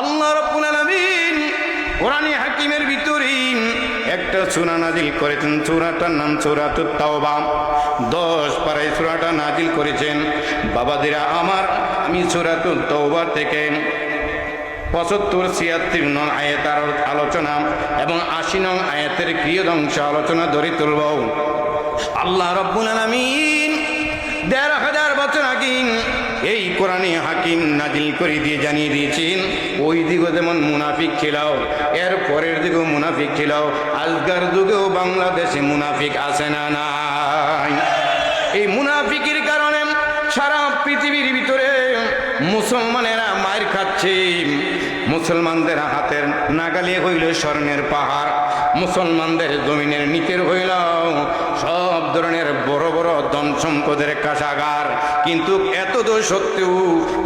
আল্লাহ রব্বুল আলামিন কোরআনে হাকিমের ভিতরে একটা সূরা নাজিল করেছেন, সূরাটার নাম সূরাতুত তাওবা। 10 পারায় সূরাটা নাজিল করেছেন। বাবাদিরা, আমার, আমি সূরাতুত তাওবা থেকে পঁচাত্তর, ছিয়াত্তর নং আয়াতার আলোচনা এবং আশি নং আয়াতের ক্রিয়দংশ আলোচনা ধরে তুলব। আল্লাহ রব্বুল আলামিন দেড় এই কোরআনে হাকিম নাজিল করে দিয়ে জানিয়ে দিয়েছেন, ওই দিকে যেমন মুনাফিক ছিল এর পরের দিকেও মুনাফিক ছিল আজকার যুগেও বাংলাদেশে মুনাফিক আছে না নাই। এই মুনাফিকের কারণে সারা পৃথিবীর ভিতরে মুসলমানেরা মায়ের খাচ্ছে, মুসলমানদের হাতের নাগালে হইল স্বর্ণের পাহাড়। মুসলমানদের জমিনের নিচের হইল সব ধরনের বড় বড় ধন সম্পদের কাশাগার কিন্তু এত তো সত্ত্বেও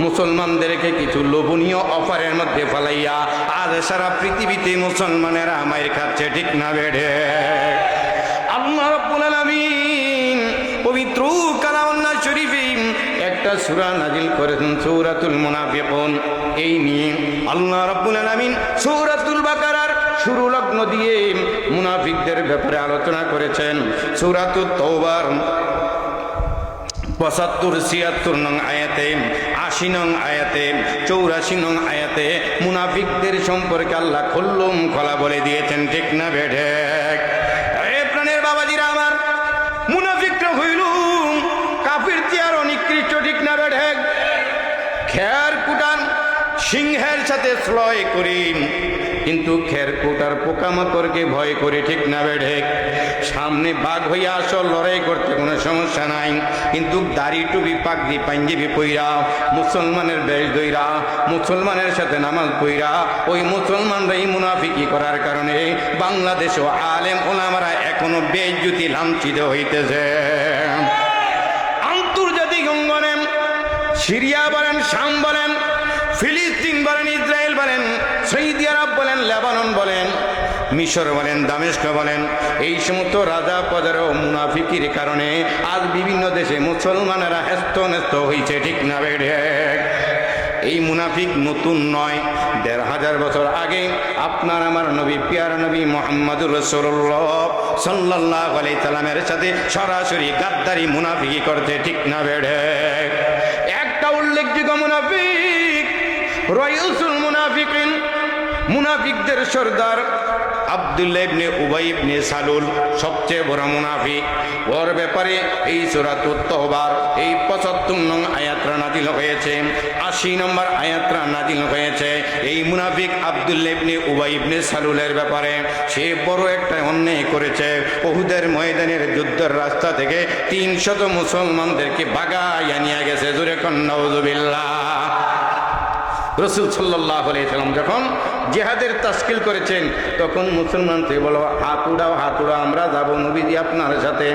মুসলমানদেরকে কিছু লোভনীয় অফারের মধ্যে ফেলাইয়া আজ সারা পৃথিবীতে মুসলমানেরা মায়ের খাচ্ছে, ঠিক না বেড়ে? আল্লাহ পবিত্র কালামুল্লাহ শরীফে একটা সূরা নাজিল করেছেন, সূরাতুল মুনাফিকুন। এই নিয়ে আল্লাহ রাব্বুল আলামিন সূরাতুল বাকারার শুরু লগ্ন দিয়ে মুনাফিকদের ব্যাপারে আলোচনা করেছেন। সূরাতুত তওবার, পঁচাত্তর, ছিয়াত্তর নং আয়াতে, আশি নং আয়াতে, চৌরাশি নং আয়াতে মুনাফিকদের সম্পর্কে আল্লাহ খুল্লুম খোলা বলে দিয়েছেন, ঠিক না বেঢে সিংহের সাথে স্লয় করি। কিন্তু খের কুটার পোকামাকড়কে ভয় করে ঠিক না বেঢে সামনে বাঘ হইয়া আসল লড়াই করতে কোনো সমস্যা নাই। কিন্তু দাড়ি টুপি পাগড়ি পাঞ্জাবি পইরা, মুসলমানের বেশ দইরা, মুসলমানের সাথে নামাজ পইরা, ওই মুসলমানরাই মুনাফিকি করার কারণে বাংলাদেশ ও আলেম ওলামারা এখনও বেজ্যুতি লাঞ্ছিত হইতেছে। আন্তর্জাতিক অঙ্গনে সিরিয়া বলেন, শাম বলেন ফিলিস্তিন বলেন, ইসরায়েল বলেন, সৌদি আরব বলেন, লেবানন বলেন, মিশর বলেন, দামেস্ক বলেন, এই সমস্ত রাজা পদের মুনাফিকির কারণে আজ বিভিন্ন দেশে মুসলমানেরা হেস্ত ন্যস্ত হয়েছে ঠিক না বেড়ে এই মুনাফিক নতুন নয়, দেড় হাজার বছর আগে আপনার আমার নবী, পিয়ার নবী মোহাম্মদুর রসুল্লাহ সাল্লাহ আলাই তালামের সাথে সরাসরি গাদ্দারি মুনাফিকি করতে, ঠিক না বেড়ে একটা উল্লেখযোগ্য মুনাফিক রয়ুসুল মুনাফিকিন, মুনাফিকদের সর্দার আব্দুল্লাহ ইবনে উবাই সালুল সবচেয়ে বড় মুনাফিক ওর ব্যাপারে এই সুরাতুত তহবার এই পঁচাত্তর নং আয়াত্রা নাজিল হয়েছে, আশি নম্বর আয়াত্রা নাজিল হয়েছে। এই মুনাফিক আব্দুল্লাহ ইবনে উবাই সালুলের ব্যাপারে সে বড় একটা অন্যায় করেছে। ওহুদের ময়দানের যুদ্ধের রাস্তা থেকে তিনশত মুসলমানদেরকে বাগাইয়া নিয়ে গেছে। জুরে কন্নৌজুবিল্লাহ রসুল সাল্লাহ সাল্লাম যখন জেহাদের তাস্কিল করেছেন, তখন মুসলমান থেকে বলো হাত উড়াও হাত উড়াও, আমরা যাব নবীজি আপনার সাথে।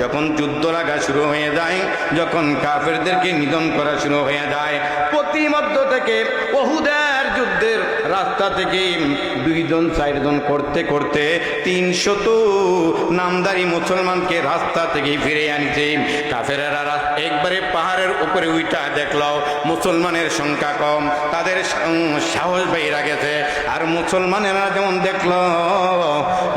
যখন যুদ্ধ লাগা শুরু হয়ে যায়, যখন কাফেরদেরকে নিধন করা শুরু হয়ে যায়, প্রতিমধ্য থেকে ওহুদের যুদ্ধের রাস্তা থেকে দুইজন, চারজন করতে করতে তিনশত নামদারি মুসলমানকে রাস্তা থেকে ফিরে আনছে। কাফেরেরা একবারে পাহাড়ের উপরে উইটা দেখল, মুসলমানের সংখ্যা কম, তাদের সাহস বাইরা গেছে। আর মুসলমানেরা যেমন দেখল,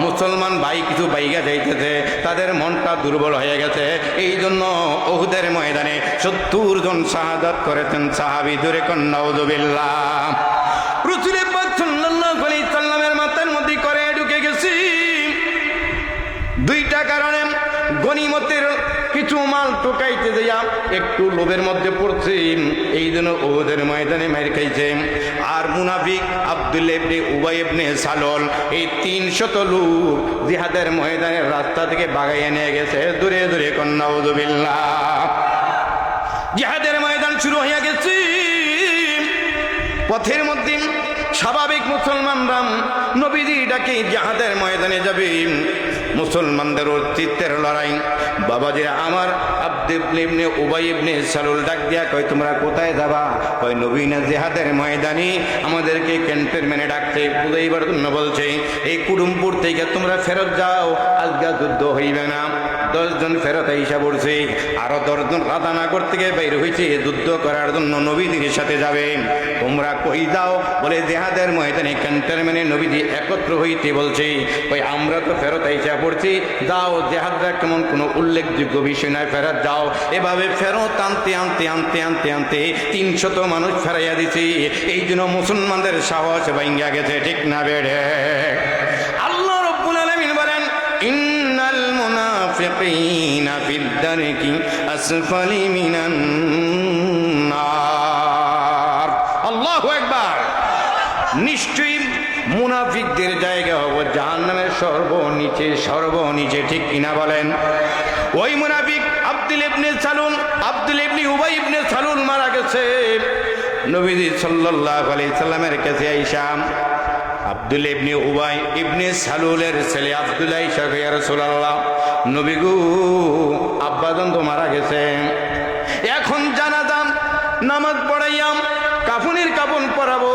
মুসলমান ভাই কিছু বাইগা যাইতেছে, তাদের মনটা দুর্বল হয়ে গেছে। এই জন্য ওহুদের ময়দানে সত্তর জন শাহাদাত করেছেন সাহাবি, দূরে কন্যাউজবিল্লাহ রসুলের মাথার মধ্যে করে ঢুকে গেছি। দুইটা কারণে গনিমতের কিছু মাল টোকাইতে যাইয়া একটু লোভের মধ্যে পড়ছে। এই জন্য ওদের ময়দানে মার খাইছে। আর মুনাফিক আব্দুল ইবনে উবাই ইবনে সালল এই তিন শত লোক জিহাদের ময়দানের রাস্তা থেকে বাগাইয়া নিয়ে গেছে। দূরে দূরে কন্যাউজবিল্লাহ জিহাদের ময়দান শুরু হয়ে গেছে। পথের মধ্যে মুসলমানরা নবীজি ডাকে জাহাদের ময়দানে যাবে। মুসলমানদের অস্তিত্বের লড়াই। বাবাজি আমার আব্দুবনে উবাই ইবনে সালুল ডাক দিয়া কয়, তোমরা কোথায় যাবা? কয় নবীনা জেহাদের ময়দানি? আমাদেরকে ক্যান্টের মেনে ডাকতে বুঝাইবার জন্য বলছে, এই কুটুমপুর থেকে তোমরা ফেরত যাও আজকা যুদ্ধ হইবে না। দশজন ফেরত হিসাব পড়ছে। আরও দশজন রাধানাগর থেকে বের হয়েছে যুদ্ধ করার জন্য নবীদের সাথে যাবে। তোমরা কই দাও বলে জেহাদের ময়দানে ক্যান্টনমেন্টে নবীজি একত্র হইতে বলছে, ওই আমরা তো ফেরত হিসাব পড়ছি। যাও জেহাদরা কেমন কোনো উল্লেখযোগ্য বিষয় নয়, ফেরত যাও। এভাবে ফেরত আনতে আনতে আনতে আনতে আনতে তিনশত মানুষ ফেরাইয়া দিছে। এই জন্য মুসলমানদের সাহস ভাঙ্গা গেছে, ঠিক না বেড়ে মুনাফিকিনা ফিদ দারকি আসফালি মিনান নিশ্চয়ই মুনাফিকদের জায়গা হব, জাহান্নামের সর্বনিচে সর্বনিচে, ঠিক কিনা বলেন? ওই মুনাফিক আব্দুল ইবনে সালুন, আব্দুল ইবনে উবাই ইবনে সালুন মারা গেছে। নবীজি সাল্লাল্লাহু আলাইহি সাল্লামের কাছে আইসাম আব্দুল ইবনে উবাই ইবনে সালুলের ছেলে আব্দুল্লাহ ইসা রাসূলুল্লাহ নবী গো আব্বাজান তো মারা গেছে। এখন জানাজান, নামাজ পড়াইয়াম, কাফনের কাপন পরাবো,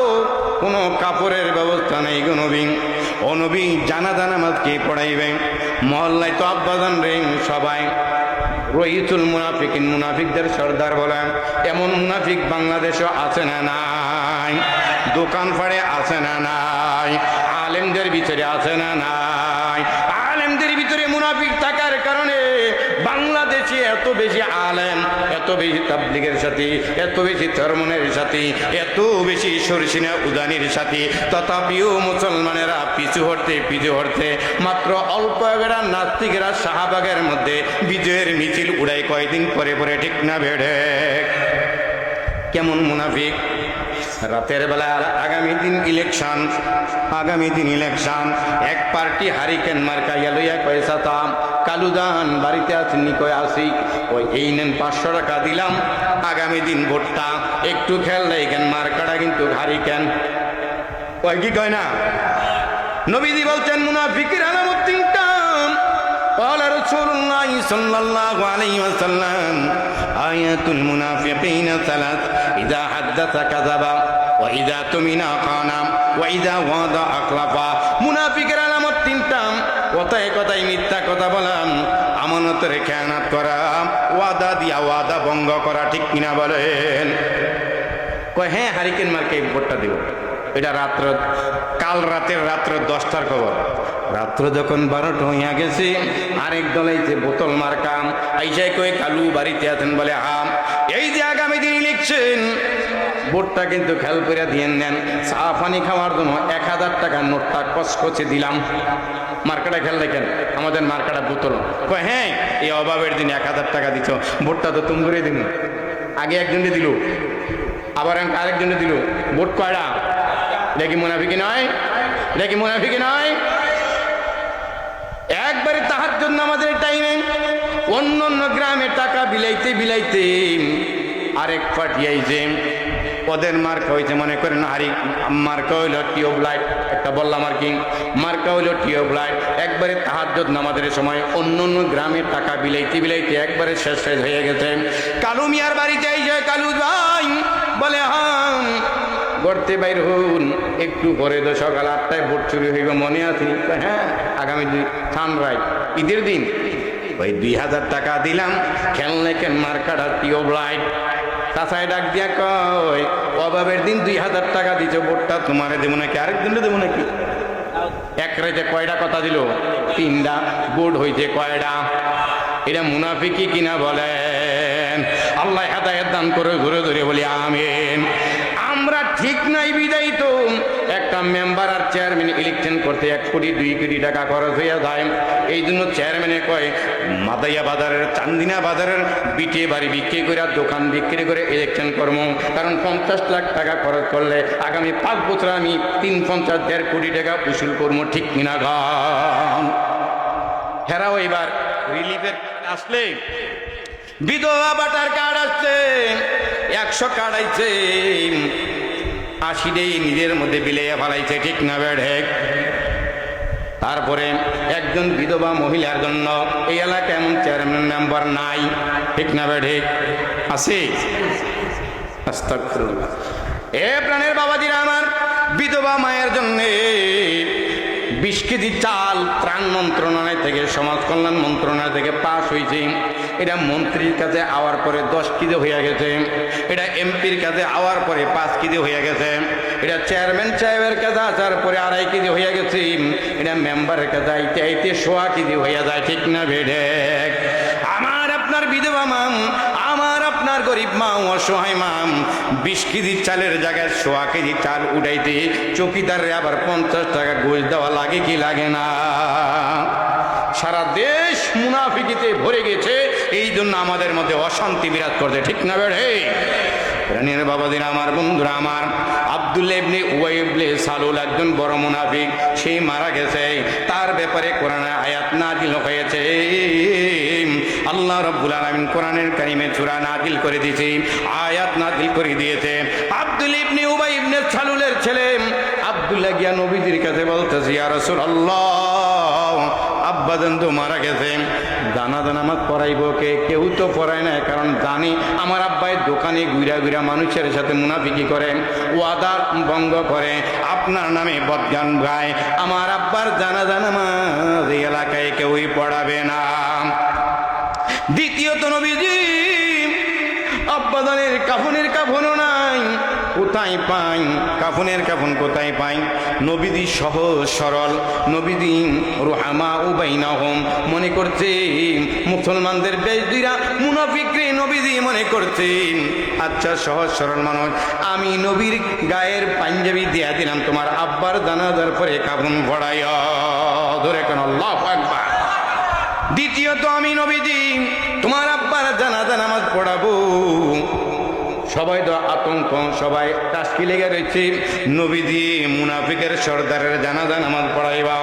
কোনো কাপড়ের ব্যবস্থা নেই গো নবী। ও নবী জানাজা নামাজ কে পড়াইবেন মহল্লায় তো আব্বাজান রে, সবাই। রহিতুল মুনাফিক মুনাফিকদের সর্দার বলেন, এমন মুনাফিক বাংলাদেশও আছে না নাই? দোকান ফাড়ে আছে না নাই? আলেমদের ভিতরে আছে না নাই আলেমদের ভিতরে মুনাফিক থাকার কারণে বাংলাদেশে এত বেশি আলেম এত বেশি তাবলিগের সাথে, এত বেশি ধর্মনের সাথে, এত বেশি সরসিনা উদানির সাথে, তথাপিও মুসলমানেরা পিছু হটতে পিছু হটতে, মাত্র অল্প এরা নাস্তিকেরা শাহবাগের মধ্যে বিজয়ের মিছিল উড়াই কয়দিন পরে পরে, ঠিক না বেড়ে কেমন মুনাফিক? রাতের বেলা আগামী দিন ইলেকশন, আগামী দিন ইলেকশন, এক পার্টি হারিকেন মার্কা লইয়া পয়সা তাম কালুদান বাড়িতে আসেননি কয় আসি ওই এই নেন পাঁচশো টাকা দিলাম আগামী দিন ভোটটা একটু খেয়াল রাখেন মার্কাটা কিন্তু হারিকেন ওই কি কয় না নবীজি বলছেন মুনাফিকের আলামত তিনটা قال رسول الله صلى الله عليه وسلم آيات المنافقين ثلاث إذا حدث كذب وإذا تمن خان وإذا وعد أخلف মুনাফিকের আলামত তিনটা কথায় কথায় মিথ্যা কথা বলাম, আমানতের খেয়ানাত করা, ওয়াদা দিয়া ওয়াদা ভঙ্গ করা, ঠিক কিনা বলেন? কয় হ্যাঁ হারিকেন মার্কে ভোটটা দিব। এটা রাত্র, কাল রাতের রাত্র দশটার খবর। রাত্র যখন বারোটা হইয়া গেছে, আরেক দলে যে বোতল মার্কাম আইসাই কয়ে, কালু বাড়িতে আছেন বলে হাম। এই যে আগামী দিন লিখছেন, বোর্ডটা কিন্তু খেয়াল করে দিয়ে নেন। চা পানি খাওয়ার জন্য এক হাজার টাকার নোটটা কচকচে দিলাম। মার্কাটা খেয়াল দেখেন আমাদের মার্কাটা বোতল। হ্যাঁ এই অভাবের দিন এক হাজার টাকা দিছ। ভোটটা তো তুমি করে দিন আগে একজনকে দিল, আবার আরেকজনে দিল। ভোট কয়টা? দেখি মুনাফিকি নয়, দেখি মুনাফিকি নয়। একবারে তাহার জন্য আমাদের টাইমে অন্য অন্য গ্রামে টাকা বিলাইতে বিলাইতে আরেক পাঠিয়েছে ওদের মার্কা হয়েছে, মনে করেন হারি, মার্কা হইল টিউব লাইট একটা বললাম আর কি। মার্কা হইল টিউব লাইট একবারে তাহার জন্য আমাদের সময় অন্য অন্য গ্রামের টাকা বিলাইতে বিলাইতে একবারে শেষ শেষ হয়ে গেছে। কালু মিয়ার বাড়ি যাই যে কালু ভাই, বলে হাম গড়তে বাইর হন, একটু পরে তো সকাল আটটায় ভোট চুরি হইব মনে আছে। হ্যাঁ আগামী দুই সানরাইজ ঈদের দিন ওই দুই হাজার টাকা দিলাম, খেলনে কেন মার্কাটা টিউব লাইট তাছাই ডাক দিয়া কয়, অভাবের দিন দুই হাজার টাকা দিছ, ভোটটা তোমারে দেবো নাকি আরেকজনে দেবো নাকি? এক রাইতে কয়টা কথা দিল? তিনটা বোর্ড হইছে কয়টা? এটা মুনাফিকি কিনা বলেন। আল্লাহ হেদায়ত দান করে, ঘুরে ঘুরে বলি, আমিন। আমরা ঠিক নাই একটা মেম্বার আর চেয়ারম্যান ইলেকশন করতে এক কোটি, দুই কোটি টাকা খরচ হইয়া যায়। এই জন্য চেয়ারম্যানে কয়, মাদাইয়া বাজারের, চান্দিনা বাজারের বিটে বাড়ি বিক্রি করে দোকান বিক্রি করে ইলেকশন করব কারণ পঞ্চাশ লাখ টাকা খরচ করলে আগামী পাঁচ বছর আমি তিন পঞ্চাশ, দেড় কোটি টাকা উসুল করব ঠিক কিনা গান? হেরাও এবার রিলিফের আসলে। বিধবা বাটার কার্ড আসছে, একশো কার্ড আইছে। আশিটাই নিজের মধ্যে বিলাইয়া ফেলাইছে, ঠিক না বেড়ে তারপরে একজন বিধবা মহিলার জন্য এই এলাকায় এমন চেয়ারম্যান মেম্বার নাই, ঠিক না বেড়ে আছে? এ প্রাণের বাবাজিরা আমার বিধবা মায়ের জন্য বিশ কেজি চাল ত্রাণ মন্ত্রণালয় থেকে সমাজ কল্যাণ মন্ত্রণালয় থেকে পাশ হয়েছে। এটা মন্ত্রীর কাছে আওয়ার পরে দশ কেজি হয়ে গেছে। এটা এমপির কাছে আওয়ার পরে পাঁচ কেজি হয়ে গেছে। এটা চেয়ারম্যান সাহেবের কাছে আসার পরে আড়াই কেজি হয়ে গেছে। এটা মেম্বারের কাছে আইতে আইতে সোয়া কেজি হয়ে যায়, ঠিক না বেডে আমার আপনার বিধবা মাম, আমার আপনার গরিব মা অসহায় মাম, বিশ কেজি চালের জায়গায় সোয়া কেজি চাল উঠাইতে চকিদারে আবার পঞ্চাশ টাকা ঘুষ দেওয়া লাগে কি লাগে না? সারা দেশ মুনাফিকিতে ভরে গেছে। এই জন্য আমাদের মধ্যে অশান্তি বিরাজ করছে, ঠিক না বেড়ে? প্রাণীর বাবাদিন আমার বন্ধুরা আমার, আব্দুল ইবনে উবাইবলে সালুল একজন বড় মুনাফিক সেই মারা গেছে। তার ব্যাপারে কোরআনে আয়াত নাজিল হয়েছে। আল্লাহ রব্বুল আলামিন কোরআনের কারিমে সূরা নাজিল করে দিয়েছে, আয়াত নাজিল করে দিয়েছে। আব্দুল ইবনে উবাই ইবনে সালুলের ছেলে, আব্দুল্লাহ গিয়া নবীজির কাছে বলতেছে, ইয়া রাসূলুল্লাহ। আব্বাজান তো মারা গেছে। জানাজা নামাজ পড়াইব কে? কেউ তো পড়ায় না কারণ জানি আমার আব্বাই দোকানে গুইরা গুইরা মানুষের সাথে মুনাফিকি করে ওয়াদার ভঙ্গ করে। আপনার নামে বদগান গায়। আমার আব্বার জানাজা নামাজ এই এলাকায় কেউই পড়াবে না। দ্বিতীয়ত নবীজি, আব্বাদানের কাফনের কাফনও নাই। কোথায় পাই? কাফনের কাফন কোথায় পাই? নবীদি সহজ সরল। নবীদি রুহামা উবাইনা হোম মনে করছে মুসলমানদের বেশদিরা মুনাফিকরে নবীদি মনে করছে আচ্ছা সহজ সরল মানুষ, আমি নবীর গায়ের পাঞ্জাবি দিয়া দিলাম, তোমার আব্বার জানাজার পরে কাফন ভরাই ধরে কেন আল্লাহ আকবার। দ্বিতীয়ত আমি নবীজি, তোমার আব্বার জানাজা নামাজ পড়াবো। সবাই তো আতঙ্ক, সবাই টাস্কি লেগে রয়েছে। নবীজি মুনাফিকের সর্দারের জানাজা নামাজ পড়াইবা।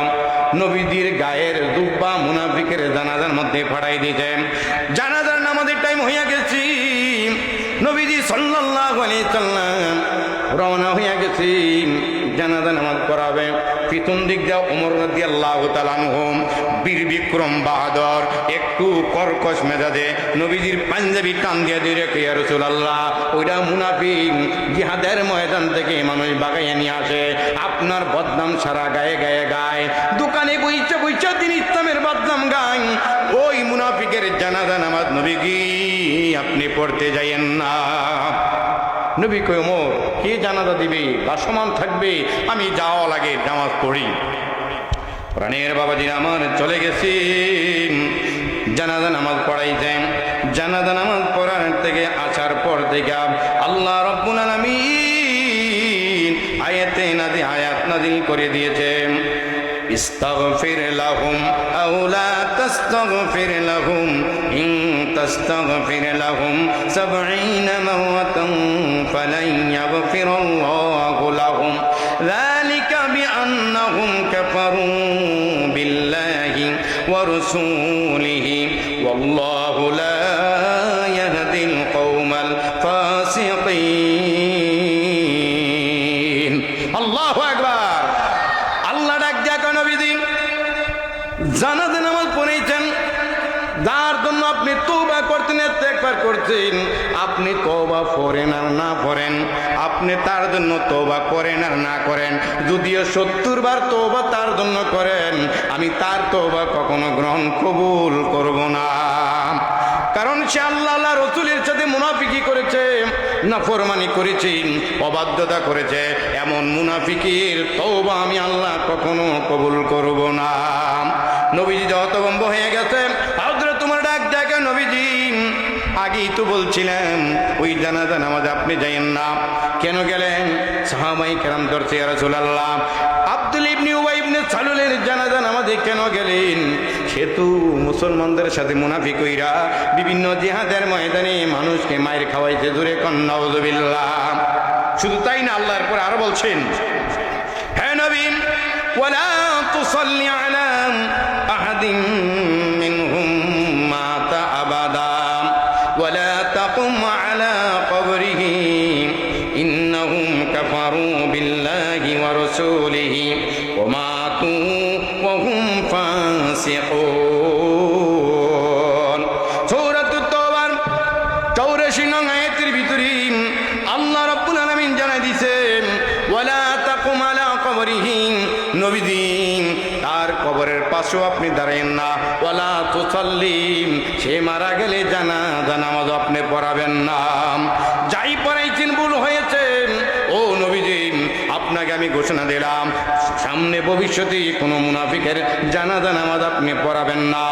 নবীজির গায়ের দুব্বা মুনাফিকের জানাজার মধ্যে পড়াই দিয়েছে। জানাজার নামাজের টাইম হইয়া গেছি। নবীজি সাল্লাল্লাহু আলাইহি রওনা হইয়া গেছি। জানাজা নামাজ পড়াবে। পিছন দিক যাও ওমর রাদি আল্লাহ তালানহম বীর বিক্রম বাহাদর, একটু কর্কশ মেজাজে নবীজির পাঞ্জাবি টান দিয়ে দিয়ে রেখে রসুল আল্লাহ ওইটা মুনাফিক, জিহাদের ময়দান থেকে মানুষ বাগাইয়া নিয়ে আসে। আপনার বদনাম সারা গায়ে গায়ে গায়। দোকানে বইছে বইছে তিনি ইসলামের বদনাম গায়। ওই মুনাফিকের জানাজা নামাজ নবী আপনি পড়তে যাইয়েন না। নবী কই ওমর কে জানাজা দিবে ভাসমান থাকবে আমি যাওয়া লাগে নামাজ পড়ি প্রাণের বাবাজি আমার চলে গেছি জানাজা নামাজ পড়াইছেন জানাজা নামাজ পড়ার থেকে আসার পর থেকে আল্লাহ রব্বুল আলামিন আয়াতে নাদি আয়াত নাজিল করে দিয়েছেন استغفر لهم أو لا تستغفر لهم إن تستغفر لهم سبعين مرة فلن يغفر الله لهم. ذلك بأنهم كفروا بالله ورسوله. আপনি তৌবা পড়েন আর না পড়েন আপনি তার জন্য তৌবা করেন আর না করেন। যদিও সত্তর বার তৌবা তার জন্য করেন, আমি তার তৌবা কখনো গ্রহণ কবুল করব না। কারণ সে আল্লাহ আল্লাহ রসুলের সাথে মুনাফিকি করেছে, নাফরমানি করেছি, অবাধ্যতা করেছে। এমন মুনাফিকির তৌবা আমি আল্লাহ কখনো কবুল করব না। নবীজি হতভম্ব হয়ে গেছে আগেই তো বলছিলেন, ওই জানাজা নামাজ আপনি যাইন না। কেন গেলেন? সাহাবাই কেরাম ধরছে রাসূলুল্লাহ, আব্দুল ইবনি উবাই ইবনে সালুলের জানাজা নামাজে কেন গেলেন? সেতু মুসলমানদের সাথে মুনাফি কইরা বিভিন্ন জিহাদের ময়দানে মানুষকে মায়ের খাওয়াইতে দূরে কন্যাউজবিল্লাহ শুধু তাই না আল্লাহর পরে আরও বলছেন হ্যাঁ নবীন ওয়ালা তুসাল্লি আলা আমি ঘোষণা দিলাম, সামনে ভবিষ্যতে কোনো মুনাফিকের জানাজা নামাজ আপনি পড়াবেন না,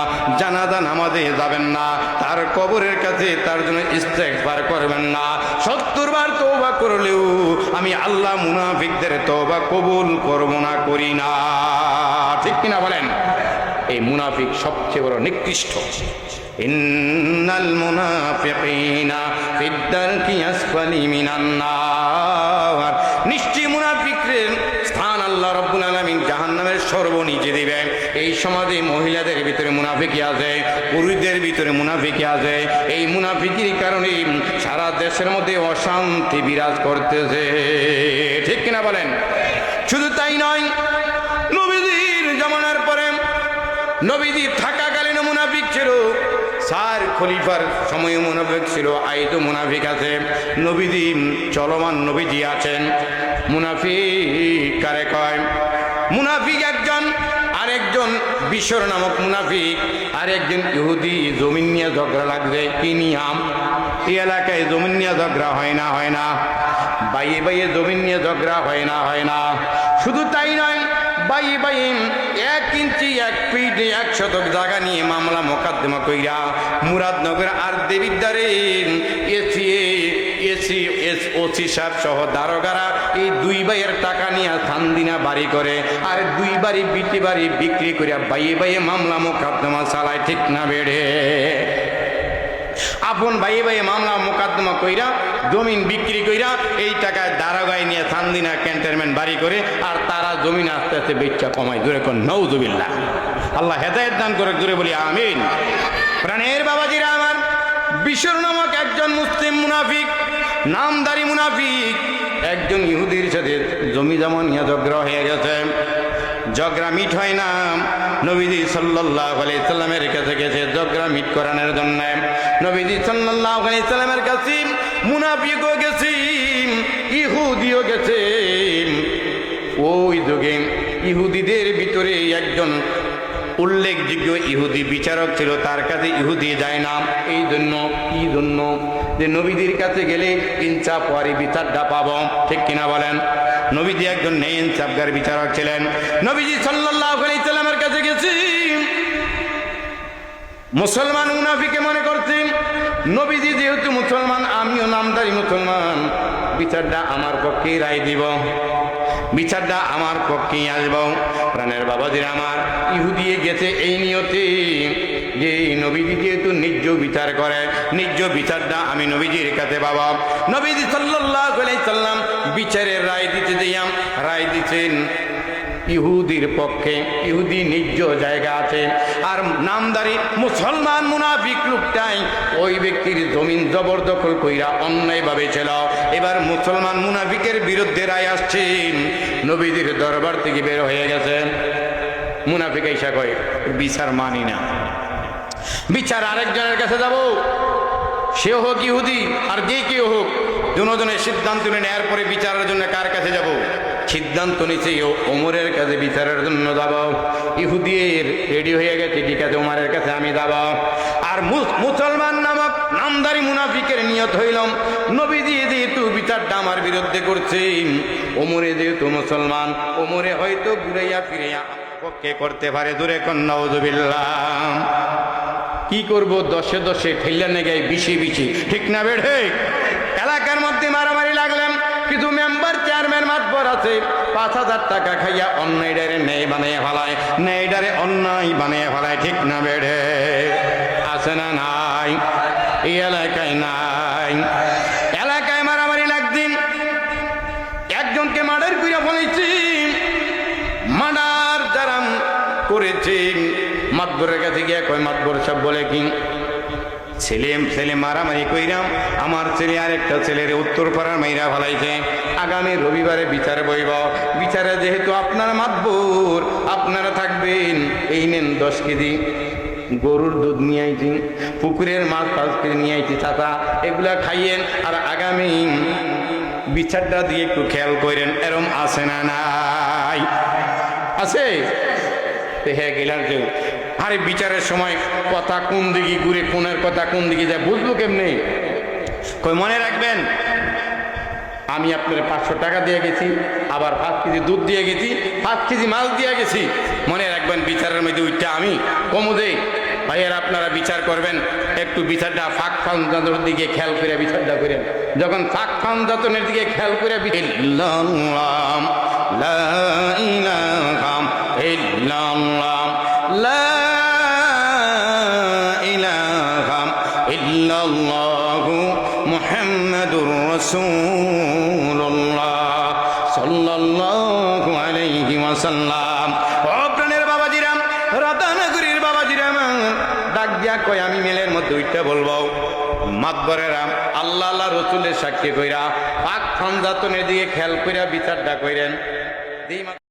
জানাজা নামাজে যাবেন না, তার কবরের কাছে তার জন্য ইস্তেকবার করবেন না, সত্তর বার তৌবা করলেও আমি আল্লাহ মুনাফিকদের তৌবা কবুল করব না, করি না। ঠিক কিনা বলেন? এই মুনাফিক সবচেয়ে বড় নিকৃষ্ট। ইন্নাল মুনাফিকিনা ফিদ্দারকি আসফালি মিনান নার নিশ্চয় মুনাফিকদের স্থান আল্লাহ রব্বুল আলামিন জাহান্নামের সর্বনিচে দিবেন এই সমাজে মহিলাদের ভিতরে মুনাফিকি আছে পুরুষদের ভিতরে মুনাফিকি আছে এই মুনাফিকির কারণে সারা দেশের মধ্যে অশান্তি বিরাজ করতেছে। ঠিক কিনা বলেন? শুধু তাই নয়, নবীজির জমানার পরে নবীজি থাকাকালীন মুনাফিক ছিল। সার খলিফার সময় মুনাফিক ছিল, আইতো মুনাফিক আছে। নবীজি চলমান নবীজি আছেন। মুনাফিক কারে কয়? বিশ্বর নামক মুনাফিক, আরেকজন ইহুদি জমিন নিয়ে ঝগড়া লাগবে, কি নিয়াম? এই এলাকায় জমিন নিয়ে ঝগড়া হয় না হয় না। বাইয়ে বাইয়ে জমিন নিয়ে ঝগড়া হয় না হয় না। শুধু তাই নয় বাই বাই এক ইঞ্চি, এক ফিট, এক শতক জায়গা নিয়ে মামলা মোকদ্দমা কইরা মুরাদনগর আর দেবিদ্দারে এসি এসি এস ওসি সাহেব সহ দারোগারা এই দুই বাইয়ের টাকা নিয়ে থানদিনা বাড়ি করে, আর দুই বাড়ি বিটি বাড়ি বিক্রি করিয়া বাইয়ে বাইয়ে মামলা মোকদ্দমা চালায়, ঠিক না বেড়ে? আপন ভাই ভাই মামলা মোকদ্দমা কইরা, জমিন বিক্রি কইরা এই টাকায় দারোগায় নিয়ে থানদিনা ক্যান্টনমেন্ট বাড়ি করে, আর তারা জমিন আস্তে আস্তে বেচা কমায়। দূরে কোন নৌজুবিল্লা আল্লাহ হেদায়ত দান করে দূরে বলি আমিন। প্রাণের বাবাজিরা আমার বিশ্বর নামক একজন মুসলিম মুনাফিক নামদারি মুনাফিক। একজন ইহুদির সাথে জমি জমা নিয়ে ঝগড়া হয়ে গেছে জগরা মিট হয় না। নবীজি সাল্লাহ আলি সাল্লামের কাছে গেছে জগরা মিট করানোর জন্য। নবীজি সাল্লাহ আলি সাল্লামের কাছে মুনাফিকও গেছি, ইহুদিও গেছে। ওই যুগে ইহুদিদের ভিতরে একজন উল্লেখযোগ্য ইহুদি বিচারক ছিল, তার কাছে ইহুদি যায় না। এই জন্য কি জন্য যে নবীদের কাছে গেলে ইনসাফ পরে বিচারটা পাবো। ঠিক কিনা বলেন? নবীজি একজন নেই ইনসাফগার বিচারক ছিলেন। নবীজি সাল্লাহ সাল্লামের কাছে গেছি। মুসলমান মুনাফিকে মনে করছেন নবীজি যেহেতু মুসলমান, আমিও নামদারি মুসলমান, বিচারটা আমার পক্ষে রায় দিব। বিচারটা আমার পক্ষেই আসব। প্রাণের বাবাজির আমার ইহুদিয়ে গেছে এই নিয়তে। যে নবীজি যেহেতু নিজ বিচার করে, নিজ বিচারটা আমি নবীজির কাছে বাবা নবীজি সাল্লাহ সাল্লাম বিচারের রায় দিতে দিয়াম। রায় দিচ্ছেন ইহুদির পক্ষে। ইহুদি নিজ জায়গা আছে। আর নামদারি মুসলমান মুনাফিক লোকটাই ওই ব্যক্তির জমিন জবরদখল কইরা অন্যায়ভাবে ছিল। এবার মুসলমান মুনাফিকের বিরুদ্ধে রায় আসছেন। নবীদের দরবার থেকে বের হয়ে গেছে। মুনাফিক ঈশা কয়, বিচার মানি না। বিচার আরেকজনের কাছে যাব। সেও হোক ইহুদি, আর যে কেউ হোক দুজনের সিদ্ধান্ত নিয়ে নেওয়ার পরে বিচারের জন্য কার কাছে যাব? সিদ্ধান্ত নিচ্ছে ওমরের কাছে বিচারের জন্য যাব। ইহুদির রেডি হয়ে গেছে, ঠিক আছে, ওমরের কাছে আমি যাব। আর মুস- মুসলমান নামক নামদারি মুনাফিকের নিয়ত হইলাম নবী দিয়ে যেহেতু বিচারটা আমার বিরুদ্ধে করছে, ওমরে যেহেতু মুসলমান, ওমরে হয়তো ঘুরাইয়া ফিরাইয়া পক্ষে করতে পারে, দূরে কন্যা কি করব? দশে দশে ঠেলে নেগে বিছি বিছি। ঠিক না বেড়ে এলাকার মধ্যে মারামারি লাগলেন কিন্তু মেম্বার চেয়ারম্যান মাতবর আছে। পাঁচ হাজার টাকা খাইয়া অন্যায় ডারে ন্যায় বানিয়ে ফেলায়। নেই ডারে অন্যায় বানিয়ে ফেলায়। ঠিক না বেড়ে আছে না নাই? এই এলাকায় নাই। কয় মাতবর বলে কি? ছেলে ছেলে মারামারি কইরাম, আমার ছেলে আর একটা ছেলের উত্তর পাড়ার মাইরা ফেলাইছে। আগামী রবিবারে বিচার বইব। বিচারে যেহেতু আপনার মাতবর, আপনারা থাকবেন। এই নেন দশ কেজি। গরুর দুধ নিয়ে আইছি, পুকুরের মাছ পাঁচ কেজি নিয়ে আইছি, চাচা। এগুলা খাইয়েন আর আগামী বিচারটা দিয়ে একটু খেয়াল করেন, এরম আছে না নাই? আছে? হ্যাঁ কেউ। আরে বিচারের সময় কথা কোন দিকে ঘুরে কোনের কথা কোন দিকে যায়, বুঝব কেমনি? কই মনে রাখবেন, আমি আপনার পাঁচশো টাকা দিয়ে গেছি, আবার পাঁচ কেজি দুধ দিয়ে গেছি, পাঁচ কেজি মাল দিয়ে গেছি। মনে রাখবেন, বিচারের মধ্যে উঠটা আমি কমুদে ভাইয়ের, আপনারা বিচার করবেন, একটু বিচারটা ফাঁক ফাউন্দানোর দিকে খেয়াল করে বিচারটা করেন। যখন ফাঁক ফাউন্দাতনের দিকে খেয়াল করে বি- মাতবরেরাম আল্লাহ আল্লাহ রসুলের সাক্ষী কইরা পাক খানজাতনের দিকে খেয়াল কইরা বিচারটা কইরেন।